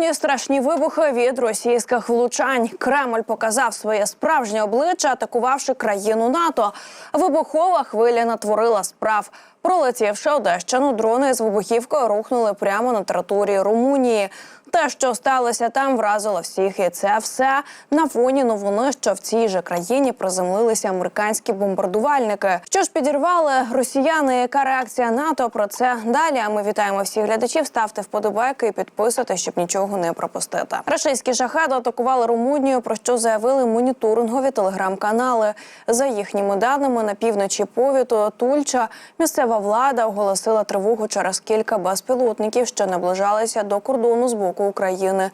Румунії страшні вибухи від російських влучань. Кремль показав своє справжнє обличчя, атакувавши країну НАТО. Вибухова хвиля натворила справ. Пролетівши Одещину, дрони з вибухівкою рухнули прямо на території Румунії. Те, що сталося там, вразило всіх, і це все на фоні новини, що в цій же країні приземлилися американські бомбардувальники. Що ж підірвали росіяни? Яка реакція НАТО? Про це далі. А ми вітаємо всіх глядачів. Ставте вподобайки і підписуйтесь, щоб нічого не пропустити. Рашистські шахеди атакували Румунію, про що заявили моніторингові телеграм-канали. За їхніми даними, на півночі повіту Тульча місцева влада оголосила тривогу через кілька безпілотників, що наближалися до кордону з боку України.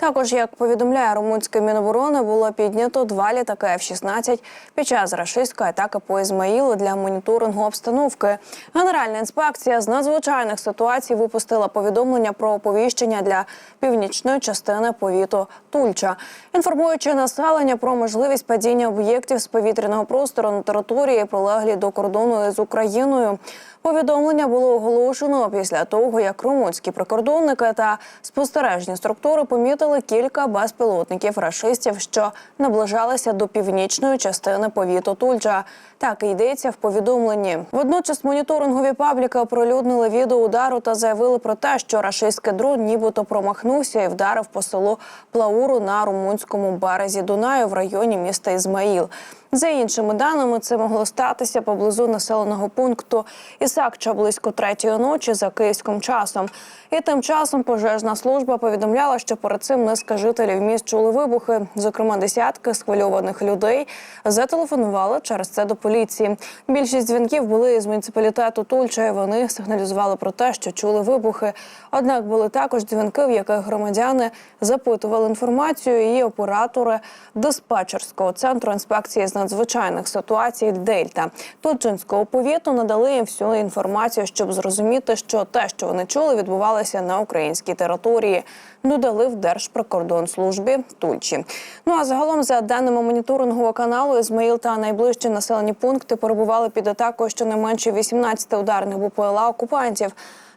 Також, як повідомляє румунське міноборони, було піднято два літаки F-16 під час рашистської атаки по Ізмаїлу для моніторингу обстановки. Генеральна інспекція з надзвичайних ситуацій випустила повідомлення про оповіщення для північної частини повіту Тульча, інформуючи населення про можливість падіння об'єктів з повітряного простору на території, прилеглі до кордону з Україною. Повідомлення було оголошено після того, як румунські прикордонники та спостережні структури помітили кілька безпілотників рашистів, що наближалися до північної частини повіту Тульча. Так і йдеться в повідомленні. Водночас моніторингові пабліки оприлюднили відео удару та заявили про те, що рашистський дрон нібито промахнувся і вдарив по селу Плауру на румунському березі Дунаю в районі міста Ізмаїл. За іншими даними, це могло статися поблизу населеного пункту Ісакча близько третьої ночі за київським часом. І тим часом пожежна служба повідомляла, що перед цим низка жителів міст чули вибухи. Зокрема, десятки схвильованих людей зателефонували через це до поліції. Більшість дзвінків були з муніципалітету Тульча. Вони сигналізували про те, що чули вибухи. Однак були також дзвінки, в яких громадяни запитували інформацію. І оператори диспетчерського центру інспекції з надзвичайних ситуацій Дельта Тульчинського повіту надали їм всю інформацію, щоб зрозуміти, що те, що вони чули, відбувалося на українській території. Додали в Держприкордонслужбі Тульчі. Ну а загалом, за даними моніторингового каналу, Ізмаїл та найближчі населені пункти перебували під атакою щонайменше 18 ударних БПЛА окупантів.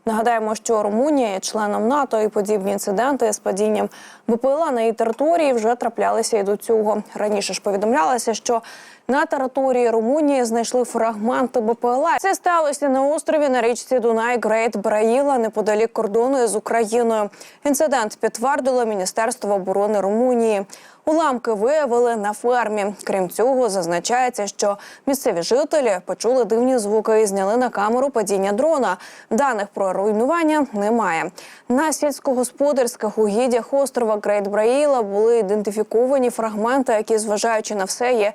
Нагадаємо, що Румунія є членом НАТО і подібні інциденти з падінням БПЛА на її території вже траплялися і до цього. Раніше ж повідомлялося, що на території Румунії знайшли фрагменти БПЛА. Це сталося на острові на річці Дунай Грейт Браїла неподалік кордону з Україною. Інцидент підтвердило Міністерство оборони Румунії. Уламки виявили на фермі. Крім цього, зазначається, що місцеві жителі почули дивні звуки і зняли на камеру падіння дрона. Даних про руйнування немає. На сільськогосподарських угіддях острова Грейт Браїла були ідентифіковані фрагменти, які, зважаючи на все, є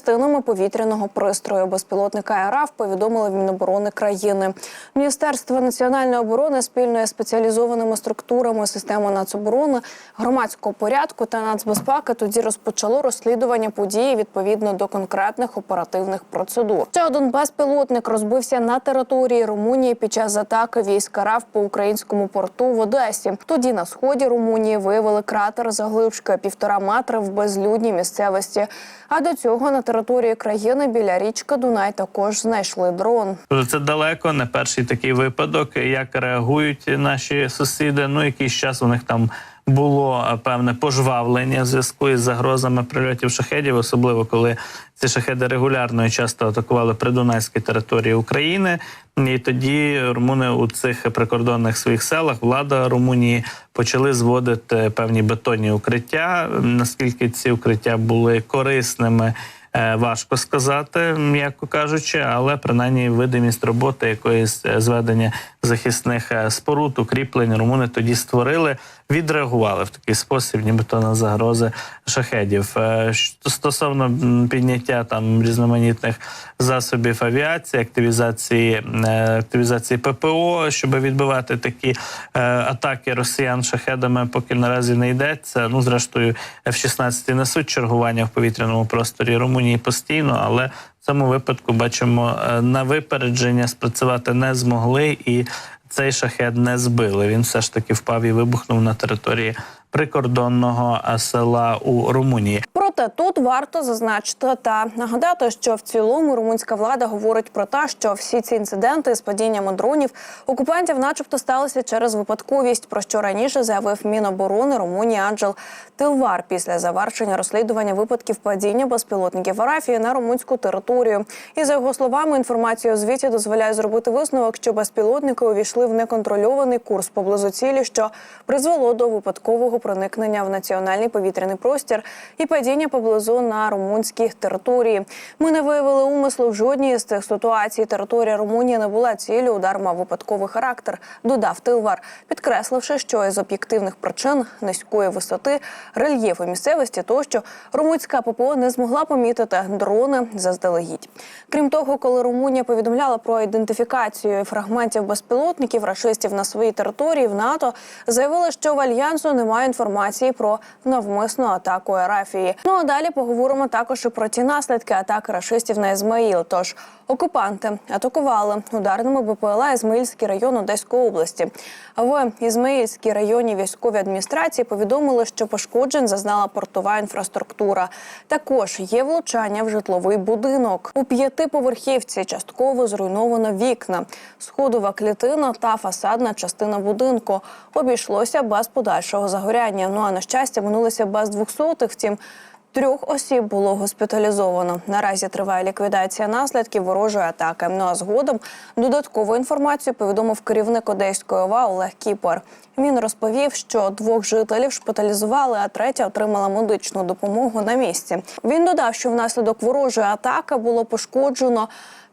частинами повітряного пристрою безпілотника АРАФ, повідомили в Міноборони країни. Міністерство національної оборони спільно із спеціалізованими структурами системи нацоборони, громадського порядку та нацбезпеки тоді розпочало розслідування події відповідно до конкретних оперативних процедур. Ще один безпілотник розбився на території Румунії під час атаки військ РАФ по українському порту в Одесі. Тоді на сході Румунії виявили кратер заглибшки півтора метри в безлюдній місцевості. А до цього на території країни біля річки Дунай також знайшли дрон. Це далеко не перший такий випадок. Як реагують наші сусіди? Ну якийсь час у них там було е, певне пожвавлення в зв'язку із загрозами прильотів шахедів, особливо коли ці шахеди регулярно і часто атакували придунайські території України. І тоді румуни у цих прикордонних своїх селах влада Румунії почали зводити певні бетонні укриття. Наскільки ці укриття були корисними? Е, Важко сказати, м'яко кажучи, але принаймні видимість роботи якоїсь е, зведення захисних е, споруд, укріплень румуни тоді створили, відреагували в такий спосіб, нібито на загрози шахедів. Е, Стосовно підняття там різноманітних засобів авіації, активізації е, активізації ППО, щоб відбивати такі атаки росіян шахедами, поки наразі не йдеться. Ну зрештою, F-16 несуть чергування в повітряному просторі Румунії постійно, але цьому випадку бачимо е, на випередження спрацювати не змогли, і цей шахет не збили. Він все ж таки впав і вибухнув на території прикордонного е, села у Румунії. Про Проте тут варто зазначити та нагадати, що в цілому румунська влада говорить про те, що всі ці інциденти з падіннями дронів окупантів, начебто, сталися через випадковість, про що раніше заявив Міноборони Румунії Анджел Тилвар після завершення розслідування випадків падіння безпілотників Арафії на румунську територію. І за його словами, інформація у звіті дозволяє зробити висновок, що безпілотники увійшли в неконтрольований курс поблизу цілі, що призвело до випадкового проникнення в національний повітряний простір і падіння поблизу на румунській території. Ми не виявили умислу в жодній з цих ситуацій. Територія Румунії не була ціллю, удар мав випадковий характер. Додав Тилвар, підкресливши, що із об'єктивних причин низької висоти, рельєфу місцевості, тощо румунська ППО не змогла помітити дрони заздалегідь. Крім того, коли Румунія повідомляла про ідентифікацію фрагментів безпілотників рашистів на своїй території в НАТО, заявили, що в альянсу немає інформації про навмисну атаку Арафії. Ну а далі поговоримо також і про ті наслідки атаки рашистів на Ізмаїл. Тож окупанти атакували ударними БПЛА Ізмаїльський район Одеської області. В Ізмаїльській районній військовій адміністрації повідомили, що пошкоджень зазнала портова інфраструктура. Також є влучання в житловий будинок. У п'ятиповерхівці частково зруйновано вікна, сходова клітина та фасадна частина будинку. Обійшлося без подальшого загоряння. Ну а на щастя, минулося без двохсотих. Втім. Трьох осіб було госпіталізовано. Наразі триває ліквідація наслідків ворожої атаки. Ну а згодом додаткову інформацію повідомив керівник Одеської ОВА Олег Кіпер. Він розповів, що двох жителів шпиталізували, а третя отримала медичну допомогу на місці. Він додав, що внаслідок ворожої атаки було пошкоджено.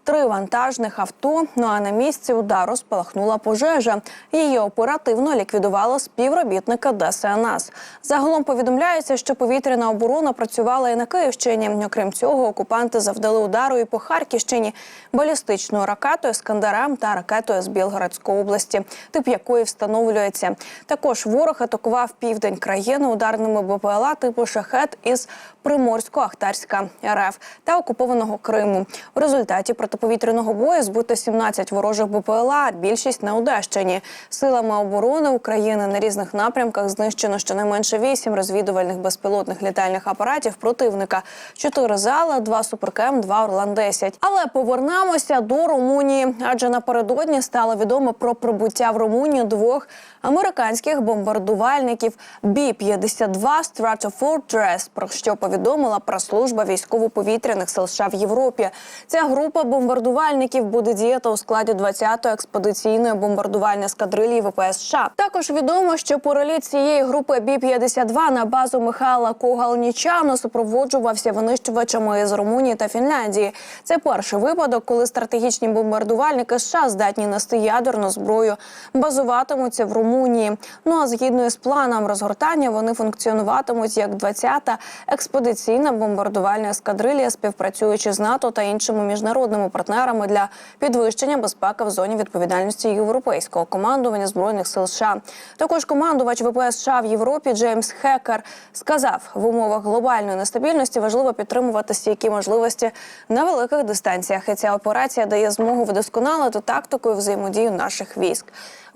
Три вантажних авто. Ну а на місці удару спалахнула пожежа. Її оперативно ліквідували співробітники ДСНС. Загалом повідомляється, що повітряна оборона працювала і на Київщині. Окрім цього, окупанти завдали удару і по Харківщині балістичною ракетою Скандерем та ракетою з Білгородської області, тип якої встановлюється. Також ворог атакував південь країни ударними БПЛА типу шахет із Приморсько-Ахтарська РФ та окупованого Криму. У результаті протиповітряного бою збито 17 ворожих БПЛА, більшість на Одещині. Силами оборони України на різних напрямках знищено щонайменше 8 розвідувальних безпілотних літальних апаратів противника, 4 зала, 2 суперкем, 2 Орлан-10. Але повернемося до Румунії, адже напередодні стало відомо про прибуття в Румунію двох американських бомбардувальників Бі-52 Stratofortress, про що повідомила прес-служба військово-повітряних сил США в Європі. Ця група бомбардувальників буде діяти у складі 20-ї експедиційної бомбардувальної ескадрилії ВПС США. Також відомо, що переліт цієї групи Бі-52 на базу Михайла Когалнічану супроводжувався винищувачами з Румунії та Фінляндії. Це перший випадок, коли стратегічні бомбардувальники США здатні нести ядерну зброю, базуватимуться в Румунії. Ну а згідно із планом розгортання, вони функціонуватимуть як 20-та експедиційна бомбардувальна ескадрилія, співпрацюючи з НАТО та іншими міжнародними партнерами для підвищення безпеки в зоні відповідальності європейського командування збройних сил США. Також командувач ВПС США в Європі Джеймс Хекер сказав, в умовах глобальної нестабільності важливо підтримувати стійкі можливості на великих дистанціях. І ця операція дає змогу вдосконалити тактику і взаємодію наших військ.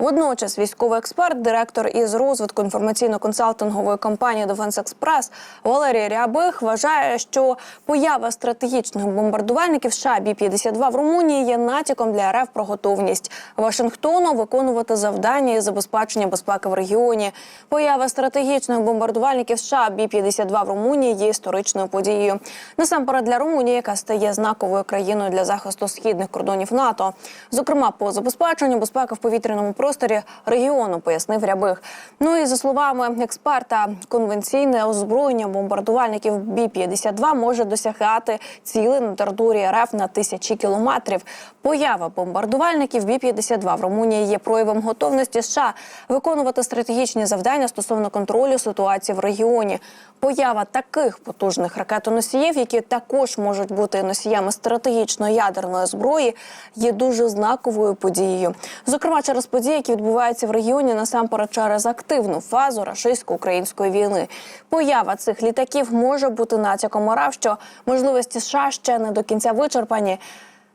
Водночас військовий експерт, директор із розвитку інформаційно-консалтингової компанії Defense Express Валерій Рябих вважає, що поява стратегічних бомбардувальників США Бі-52 в Румунії є натяком для РФ про готовність Вашингтону виконувати завдання із забезпечення безпеки в регіоні. Поява стратегічних бомбардувальників США Бі-52 в Румунії є історичною подією. Насамперед для Румунії, яка стає знаковою країною для захисту східних кордонів НАТО, зокрема по забезпеченню безпеки в повітряному просторі регіону, пояснив Рябих. Ну і за словами експерта, конвенційне озброєння бомбардувальників Бі-52 може досягати цілей на території РФ на тисячі кілометрів. Поява бомбардувальників Бі-52 в Румунії є проявом готовності США виконувати стратегічні завдання стосовно контролю ситуації в регіоні. Поява таких потужних ракетоносіїв, які також можуть бути носіями стратегічної ядерної зброї, є дуже знаковою подією. Зокрема, через події, які відбуваються в регіоні, насамперед через активну фазу рашистсько-української війни. Поява цих літаків може бути натяком РФ, що можливості США ще не до кінця вичерпані.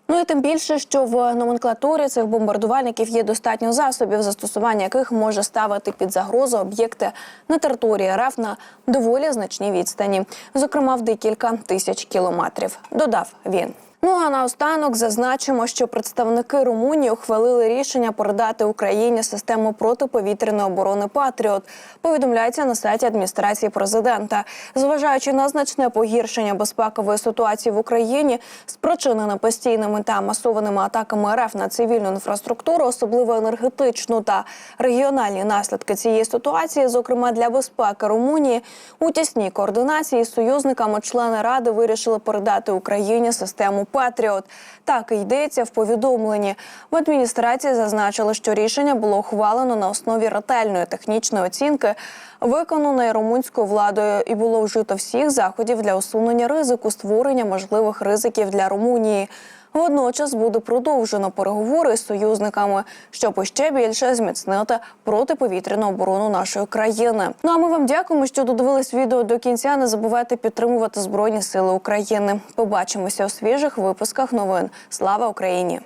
Ну і тим більше, що в номенклатурі цих бомбардувальників є достатньо засобів, застосування яких може ставити під загрозу об'єкти на території РФ на доволі значній відстані, зокрема в декілька тисяч кілометрів. Додав він. Ну а наостанок зазначимо, що представники Румунії ухвалили рішення передати Україні систему протиповітряної оборони Патріот. Повідомляється на сайті адміністрації президента. Зважаючи на значне погіршення безпекової ситуації в Україні, спричинене постійними та масованими атаками РФ на цивільну інфраструктуру, особливо енергетичну та регіональні наслідки цієї ситуації, зокрема для безпеки Румунії, у тісній координації з союзниками члени ради вирішили передати Україні систему Патріот. Так і йдеться в повідомленні. В адміністрації зазначили, що рішення було ухвалено на основі ретельної технічної оцінки, виконаної румунською владою, і було вжито всіх заходів для усунення ризику створення можливих ризиків для Румунії. Водночас буде продовжено переговори з союзниками, щоб ще більше зміцнити протиповітряну оборону нашої країни. Ну а ми вам дякуємо, що додивились відео до кінця. Не забувайте підтримувати Збройні Сили України. Побачимося у свіжих випусках новин. Слава Україні!